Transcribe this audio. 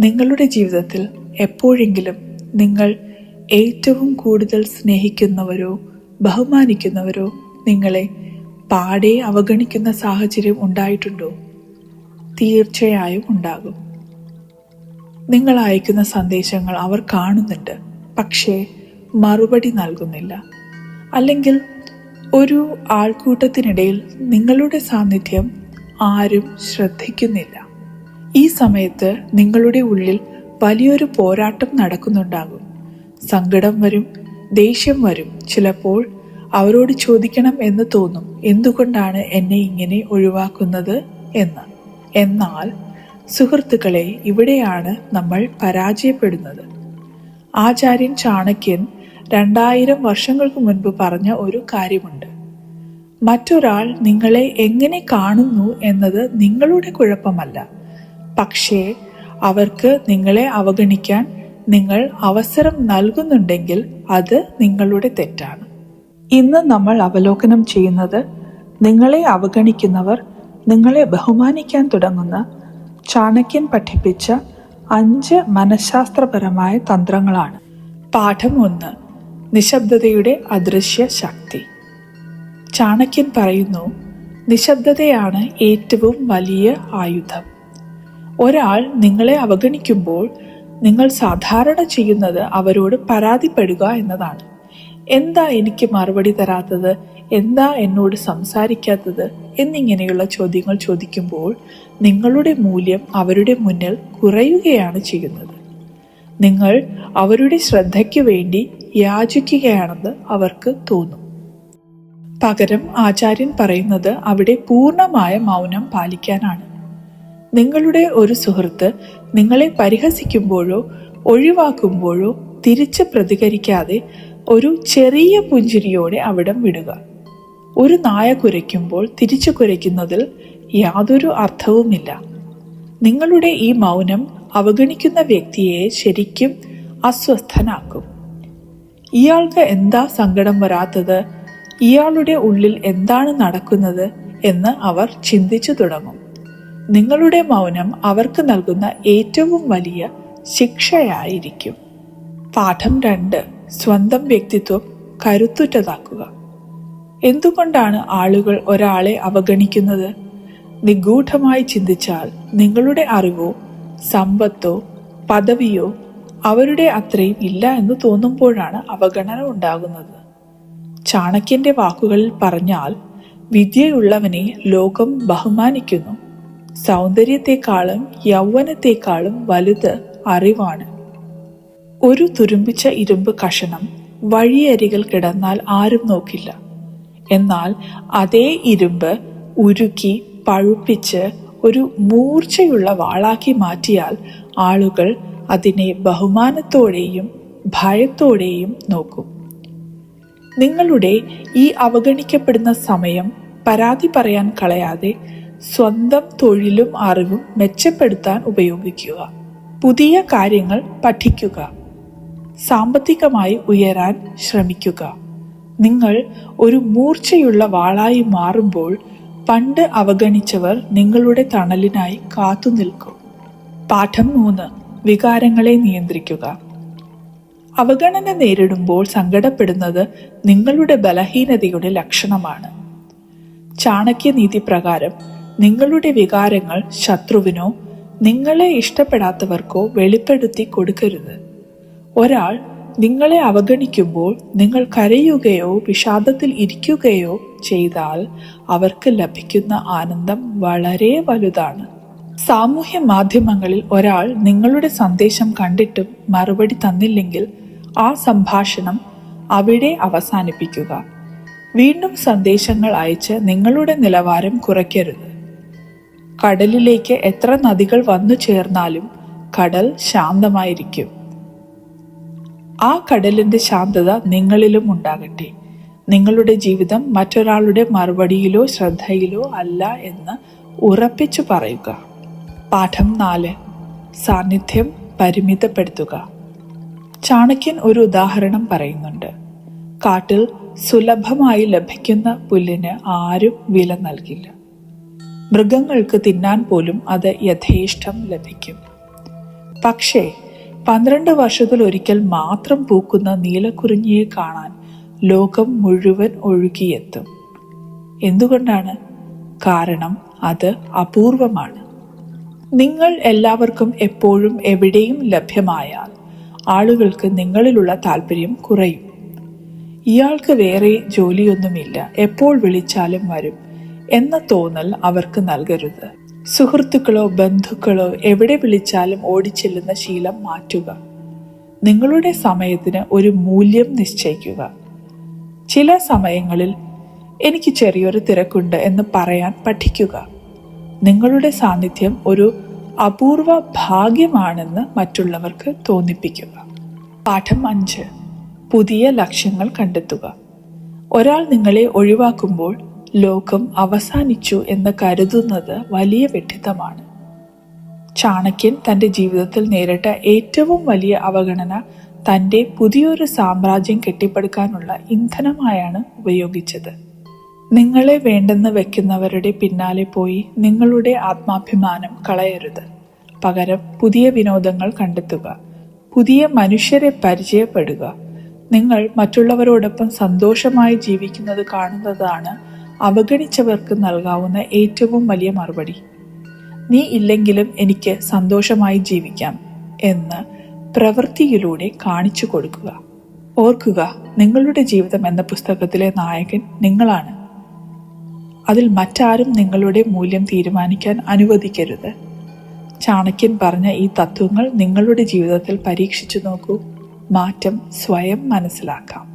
നിങ്ങളുടെ ജീവിതത്തിൽ എപ്പോഴെങ്കിലും നിങ്ങൾ ഏറ്റവും കൂടുതൽ സ്നേഹിക്കുന്നവരോ ബഹുമാനിക്കുന്നവരോ നിങ്ങളെ പാടെ അവഗണിക്കുന്ന സാഹചര്യം ഉണ്ടായിട്ടുണ്ടോ? തീർച്ചയായും ഉണ്ടാകും. നിങ്ങൾ അയക്കുന്ന സന്ദേശങ്ങൾ അവർ കാണുന്നുണ്ട് പക്ഷേ മറുപടി നൽകുന്നില്ല. അല്ലെങ്കിൽ ഒരു ആൾക്കൂട്ടത്തിനിടയിൽ നിങ്ങളുടെ സാന്നിധ്യം ആരും ശ്രദ്ധിക്കുന്നില്ല. ഈ സമയത്ത് നിങ്ങളുടെ ഉള്ളിൽ വലിയൊരു പോരാട്ടം നടക്കുന്നുണ്ടാകും. സങ്കടം വരും ദേഷ്യം വരും. ചിലപ്പോൾ അവരോട് ചോദിക്കണം എന്ന് തോന്നും എന്തുകൊണ്ടാണ് എന്നെ ഇങ്ങനെ ഒഴിവാക്കുന്നത് എന്ന്. എന്നാൽ സുഹൃത്തുക്കളെ ഇവിടെയാണ് നമ്മൾ പരാജയപ്പെടുന്നത്. ആചാര്യൻ ചാണക്യൻ രണ്ടായിരം വർഷങ്ങൾക്ക് മുൻപ് പറഞ്ഞ ഒരു കാര്യമുണ്ട്. മറ്റൊരാൾ നിങ്ങളെ എങ്ങനെ കാണുന്നു എന്നത് നിങ്ങളുടെ കുഴപ്പമല്ല. പക്ഷേ അവർക്ക് നിങ്ങളെ അവഗണിക്കാൻ നിങ്ങൾ അവസരം നൽകുന്നുണ്ടെങ്കിൽ അത് നിങ്ങളുടെ തെറ്റാണ്. ഇന്ന് നമ്മൾ അവലോകനം ചെയ്യുന്നത് നിങ്ങളെ അവഗണിക്കുന്നവർ നിങ്ങളെ ബഹുമാനിക്കാൻ തുടങ്ങുന്ന ചാണക്യൻ പഠിപ്പിച്ച അഞ്ച് മനഃശാസ്ത്രപരമായ തന്ത്രങ്ങളാണ്. പാഠം ഒന്ന് നിശബ്ദതയുടെ അദൃശ്യ ശക്തി. ചാണക്യൻ പറയുന്നു നിശബ്ദതയാണ് ഏറ്റവും വലിയ ആയുധം. ഒരാൾ നിങ്ങളെ അവഗണിക്കുമ്പോൾ നിങ്ങൾ സാധാരണ ചെയ്യുന്നത് അവരോട് പരാതിപ്പെടുക എന്നതാണ്. എന്താ എനിക്ക് മറുപടി തരാത്തത്? എന്താ എന്നോട് സംസാരിക്കാത്തത്? എന്നിങ്ങനെയുള്ള ചോദ്യങ്ങൾ ചോദിക്കുമ്പോൾ നിങ്ങളുടെ മൂല്യം അവരുടെ മുന്നിൽ കുറയുകയാണ് ചെയ്യുന്നത്. നിങ്ങൾ അവരുടെ ശ്രദ്ധയ്ക്ക് വേണ്ടി യാചിക്കുകയാണെന്ന് അവർക്ക് തോന്നും. പകരം ആചാര്യൻ പറയുന്നത് അവിടെ പൂർണമായ മൗനം പാലിക്കാനാണ്. നിങ്ങളുടെ ഒരു സുഹൃത്ത് നിങ്ങളെ പരിഹസിക്കുമ്പോഴോ ഒഴിവാക്കുമ്പോഴോ തിരിച്ച് പ്രതികരിക്കാതെ ഒരു ചെറിയ പുഞ്ചിരിയോടെ അവിടം വിടുക. ഒരു നായ കുരയ്ക്കുമ്പോൾ തിരിച്ചു കുരയ്ക്കുന്നതിൽ യാതൊരു അർത്ഥവുമില്ല. നിങ്ങളുടെ ഈ മൗനം അവഗണിക്കുന്ന വ്യക്തിയെ ശരിക്കും അസ്വസ്ഥനാക്കും. ഇയാൾക്ക് എന്താ സങ്കടം വരാത്തത്? ഇയാളുടെ ഉള്ളിൽ എന്താണ് നടക്കുന്നത് എന്ന് അവർ ചിന്തിച്ചു തുടങ്ങും. നിങ്ങളുടെ മൗനം അവർക്ക് നൽകുന്ന ഏറ്റവും വലിയ ശിക്ഷയായിരിക്കും. പാഠം രണ്ട്. സ്വന്തം വ്യക്തിത്വം കരുത്തുറ്റതാക്കുക. എന്തുകൊണ്ടാണ് ആളുകൾ ഒരാളെ അവഗണിക്കുന്നത്? നിഗൂഢമായി ചിന്തിച്ചാൽ നിങ്ങളുടെ അറിവോ സമ്പത്തോ പദവിയോ അവരുടെ അത്രയും ഇല്ല എന്ന് തോന്നുമ്പോഴാണ് അവഗണന ഉണ്ടാകുന്നത്. ചാണക്യന്റെ വാക്കുകളിൽ പറഞ്ഞാൽ വിദ്യയുള്ളവനെ ലോകം ബഹുമാനിക്കുന്നു. സൗന്ദര്യത്തെക്കാളും യൗവനത്തെക്കാളും വലുത് അറിവാണ്. ഒരു തുരുമ്പിച്ച ഇരുമ്പ് കഷണം വഴിയരികൾ കിടന്നാൽ ആരും നോക്കില്ല. എന്നാൽ അതേ ഇരുമ്പ് ഉരുക്കി പഴുപ്പിച്ച് ഒരു മൂർച്ചയുള്ള വാളാക്കി മാറ്റിയാൽ ആളുകൾ അതിനെ ബഹുമാനത്തോടെയും ഭയത്തോടെയും നോക്കും. നിങ്ങളുടെ ഈ അവഗണിക്കപ്പെടുന്ന സമയം പരാതി പറയാൻ കളയാതെ സ്വന്തം തൊഴിലും അറിവും മെച്ചപ്പെടുത്താൻ ഉപയോഗിക്കുക. പുതിയ കാര്യങ്ങൾ പഠിക്കുക. സാമ്പത്തികമായി ഉയരാൻ ശ്രമിക്കുക. നിങ്ങൾ ഒരു മൂർച്ചയുള്ള വാളായി മാറുമ്പോൾ പണ്ട് അവഗണിച്ചവർ നിങ്ങളുടെ തണലിനായി കാത്തു നിൽക്കും. പാഠം മൂന്ന്. വികാരങ്ങളെ നിയന്ത്രിക്കുക. അവഗണന നേരിടുമ്പോൾ സങ്കടപ്പെടുന്നത് നിങ്ങളുടെ ബലഹീനതയുടെ ലക്ഷണമാണ്. ചാണക്യനീതി പ്രകാരം നിങ്ങളുടെ വികാരങ്ങൾ ശത്രുവിനോ നിങ്ങളെ ഇഷ്ടപ്പെടാത്തവർക്കോ വെളിപ്പെടുത്തി കൊടുക്കരുത്. ഒരാൾ നിങ്ങളെ അവഗണിക്കുമ്പോൾ നിങ്ങൾ കരയുകയോ വിഷാദത്തിൽ ഇരിക്കുകയോ ചെയ്താൽ അവർക്ക് ലഭിക്കുന്ന ആനന്ദം വളരെ വലുതാണ്. സാമൂഹ്യ മാധ്യമങ്ങളിൽ ഒരാൾ നിങ്ങളുടെ സന്ദേശം കണ്ടിട്ടും മറുപടി തന്നില്ലെങ്കിൽ ആ സംഭാഷണം അവിടെ അവസാനിപ്പിക്കുക. വീണ്ടും സന്ദേശങ്ങൾ അയച്ച് നിങ്ങളുടെ നിലവാരം കുറയ്ക്കരുത്. കടലിലേക്ക് എത്ര നദികൾ വന്നു ചേർന്നാലും കടൽ ശാന്തമായിരിക്കും. ആ കടലിന്റെ ശാന്തത നിങ്ങളിലും ഉണ്ടാകട്ടെ. നിങ്ങളുടെ ജീവിതം മറ്റൊരാളുടെ മറുപടിയിലോ ശ്രദ്ധയിലോ അല്ല എന്ന് ഉറപ്പിച്ചു പറയുക. പാഠം നാല്. സാന്നിധ്യം പരിമിതപ്പെടുത്തുക. ചാണക്യൻ ഒരു ഉദാഹരണം പറയുന്നുണ്ട്. കാട്ടിൽ സുലഭമായി ലഭിക്കുന്ന പുല്ലിന് ആരും വില നൽകില്ല. മൃഗങ്ങൾക്ക് തിന്നാൻ പോലും അത് യഥേഷ്ടം ലഭിക്കും. പക്ഷേ പന്ത്രണ്ട് വർഷത്തിൽ ഒരിക്കൽ മാത്രം പൂക്കുന്ന നീലക്കുറിഞ്ഞിയെ കാണാൻ ലോകം മുഴുവൻ ഒഴുകിയെത്തും. എന്തുകൊണ്ടാണ്? കാരണം അത് അപൂർവമാണ്. നിങ്ങൾ എല്ലാവർക്കും എപ്പോഴും എവിടെയും ലഭ്യമായാൽ ആളുകൾക്ക് നിങ്ങളിലുള്ള താല്പര്യം കുറയും. ഇയാൾക്ക് വേറെ ജോലിയൊന്നുമില്ല. എപ്പോൾ വിളിച്ചാലും വരും. എന്ന തോന്നൽ അവർക്ക് നൽകരുത്. സുഹൃത്തുക്കളോ ബന്ധുക്കളോ എവിടെ വിളിച്ചാലും ഓടിച്ചെല്ലുന്ന ശീലം മാറ്റുക. നിങ്ങളുടെ സമയത്തിന് ഒരു മൂല്യം നിശ്ചയിക്കുക. ചില സമയങ്ങളിൽ എനിക്ക് ചെറിയൊരു തിരക്കുണ്ട് എന്ന് പറയാൻ പഠിക്കുക. നിങ്ങളുടെ സാന്നിധ്യം ഒരു അപൂർവ ഭാഗ്യമാണെന്ന് മറ്റുള്ളവർക്ക് തോന്നിപ്പിക്കുക. പാഠം അഞ്ച്. പുതിയ ലക്ഷ്യങ്ങൾ കണ്ടെത്തുക. ഒരാൾ നിങ്ങളെ ഒഴിവാക്കുമ്പോൾ ലോകം അവസാനിച്ചു എന്ന് കരുതുന്നത് വലിയ വെട്ടിത്തമാണ് ചാണക്യൻ തന്റെ ജീവിതത്തിൽ നേരിട്ട ഏറ്റവും വലിയ അവഗണന തന്റെ പുതിയൊരു സാമ്രാജ്യം കെട്ടിപ്പടുക്കാനുള്ള ഇന്ധനമായാണ് ഉപയോഗിച്ചത്. നിങ്ങളെ വേണ്ടെന്ന് വെക്കുന്നവരുടെ പിന്നാലെ പോയി നിങ്ങളുടെ ആത്മാഭിമാനം കളയരുത്. പകരം പുതിയ വിനോദങ്ങൾ കണ്ടെത്തുക. പുതിയ മനുഷ്യരെ പരിചയപ്പെടുക. നിങ്ങൾ മറ്റുള്ളവരോടൊപ്പം സന്തോഷമായി ജീവിക്കുന്നത് കാണുന്നതാണ് അവഗണിച്ചവർക്ക് നൽകാവുന്ന ഏറ്റവും വലിയ മറുപടി. നീ ഇല്ലെങ്കിലും എനിക്ക് സന്തോഷമായി ജീവിക്കാം എന്ന് പ്രവൃത്തിയിലൂടെ കാണിച്ചു കൊടുക്കുക. ഓർക്കുക നിങ്ങളുടെ ജീവിതം എന്ന പുസ്തകത്തിലെ നായകൻ നിങ്ങളാണ്. അതിൽ മറ്റാരും നിങ്ങളുടെ മൂല്യം തീരുമാനിക്കാൻ അനുവദിക്കരുത്. ചാണക്യൻ പറഞ്ഞ ഈ തത്വങ്ങൾ നിങ്ങളുടെ ജീവിതത്തിൽ പരീക്ഷിച്ചു നോക്കൂ. മാറ്റം സ്വയം മനസ്സിലാക്കാം.